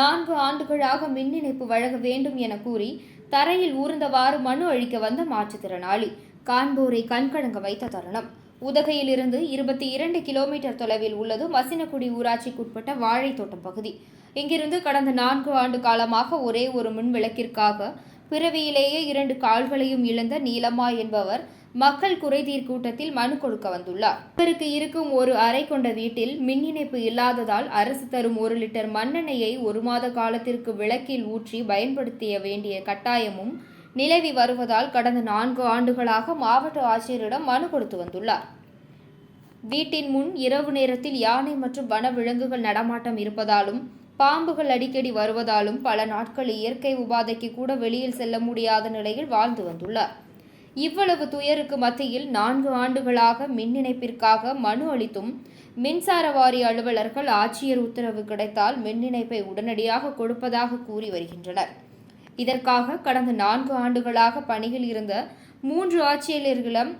நான்கு ஆண்டுகளாக மின் இணைப்பு வழங்க வேண்டும் என கூறி தரையில் ஊர்ந்தவாறு மனு அளிக்க வந்த மாற்றுத்திறனாளி. காண்போரை கண்கலங்க வைத்த தருணம். உதகையிலிருந்து இருபத்தி இரண்டு கிலோமீட்டர் தொலைவில் உள்ளது மசினக்குடி ஊராட்சிக்குட்பட்ட வாழைத்தோட்டம் பகுதி. இங்கிருந்து கடந்த நான்கு ஆண்டு காலமாக ஒரே ஒரு மின் விளக்கிற்காக பிறவியிலேயே இரண்டு கால்களையும் இழந்த நீலம்மா என்பவர் மக்கள் குறைதீர் கூட்டத்தில் மனு கொடுக்க வந்துள்ளார். இவருக்கு இருக்கும் ஒரு அறை கொண்ட வீட்டில் மின் இணைப்பு இல்லாததால் அரசு தரும் ஒரு லிட்டர் மண்ணெண்ணெயை ஒரு மாத காலத்திற்கு விளக்கில் ஊற்றி பயன்படுத்திய வேண்டிய கட்டாயமும் நிலவி வருவதால் கடந்த நான்கு ஆண்டுகளாக மாவட்ட ஆட்சியரிடம் மனு கொடுத்து வந்துள்ளார். வீட்டின் முன் இரவு நேரத்தில் யானை மற்றும் வன விலங்குகள் நடமாட்டம் இருப்பதாலும் பாம்புகள் அடிக்கடி வருவதாலும் பல நாட்கள் இயற்கை உபாதைக்கு கூட வெளியில் செல்ல முடியாத நிலையில் வாழ்ந்து வந்துள்ளார். இவ்வளவு துயருக்கு மத்தியில் நான்கு ஆண்டுகளாக மின் இணைப்பிற்காக மனு அளித்தும் மின்சார வாரிய அலுவலர்கள் ஆட்சியர் உத்தரவு கிடைத்தால் மின் இணைப்பை உடனடியாக கொடுப்பதாக கூறி வருகின்றனர். இதற்காக கடந்த நான்கு ஆண்டுகளாக பணியில் இருந்த மூன்று ஆட்சியர்களிடம்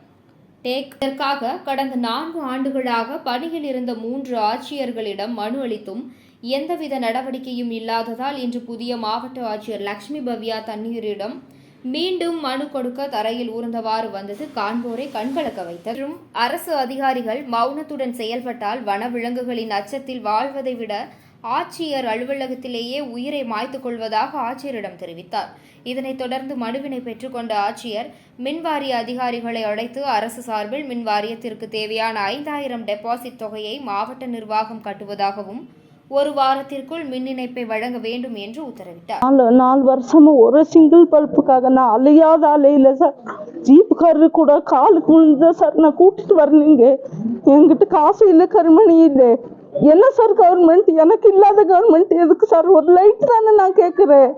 டேக் இதற்காக கடந்த நான்கு ஆண்டுகளாக பணியில் இருந்த மூன்று ஆட்சியர்களிடம் மனு அளித்தும் எந்தவித நடவடிக்கையும் இல்லாததால் இன்று புதிய மாவட்ட ஆட்சியர் லட்சுமி பவ்யா தண்ணீரிடம் மீண்டும் மனு கொடுக்க தரையில் ஊர்ந்தவாறு வந்தது. காண்போரை கண்கலக்க வைத்தது. மற்றும் அரசு அதிகாரிகள் மௌனத்துடன் செயல்பட்டால் வனவிலங்குகளின் அச்சத்தில் வாழ்வதை விட ஆட்சியர் அலுவலகத்திலேயே உயிரை மாய்த்துக் கொள்வதாக ஆட்சியரிடம் தெரிவித்தார். இதனைத் தொடர்ந்து மனுவினை பெற்றுக்கொண்ட ஆட்சியர் மின்வாரிய அதிகாரிகளை அழைத்து அரசு சார்பில் மின்வாரியத்திற்கு தேவையான ஐந்தாயிரம் டெபாசிட் தொகையை மாவட்ட நிர்வாகம் கட்டுவதாகவும் ஒரு வாரத்திற்குள் மின் இணைப்பை வழங்க வேண்டும் என்று உத்தரவிட்டார். நாலு நாலு வருஷமா ஒரு சிங்கிள் பல்ப்புக்காக நான் அலையாத அலையில சார் ஜீப்புக்காரரு கூட காலுக்கு விழுந்தா சார் நான் கூட்டிட்டு வரலீங்க. என்கிட்ட காசு இல்லை கருமணி இல்லை. என்ன சார் கவர்மெண்ட் எனக்கு இல்லாத கவர்மெண்ட் எதுக்கு சார் ஒரு லைட் தானே நான் கேட்குறேன்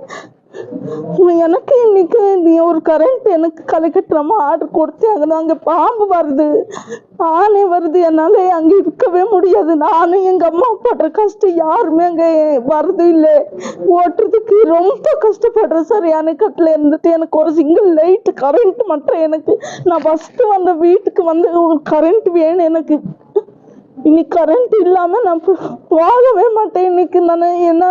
எனக்கு இன்னைக்கு நீ ஒரு கரண்ட் எனக்கு களை கட்டுறமா ஆர்டர் கொடுத்தாங்க அங்கே பாம்பு வருது. ஆனை வருது. என்னால் அங்கே இருக்கவே முடியாது. நானும் எங்கள் அம்மா படுற கஷ்டம் யாருமே அங்கே வருது இல்லை. ஓட்டுறதுக்கு ரொம்ப கஷ்டப்படுறேன் சார் அணைக்கட்டுல இருந்துட்டு எனக்கு ஒரு சிங்கிள் லைட் கரண்ட் மட்டும் எனக்கு. நான் ஃபஸ்ட்டு வந்த வீட்டுக்கு வந்து கரண்ட் வேணும் எனக்கு. இன்னைக்கு கரண்ட் இல்லாமல் நான் போ- போகவே மாட்டேன். இன்னைக்கு நான் என்ன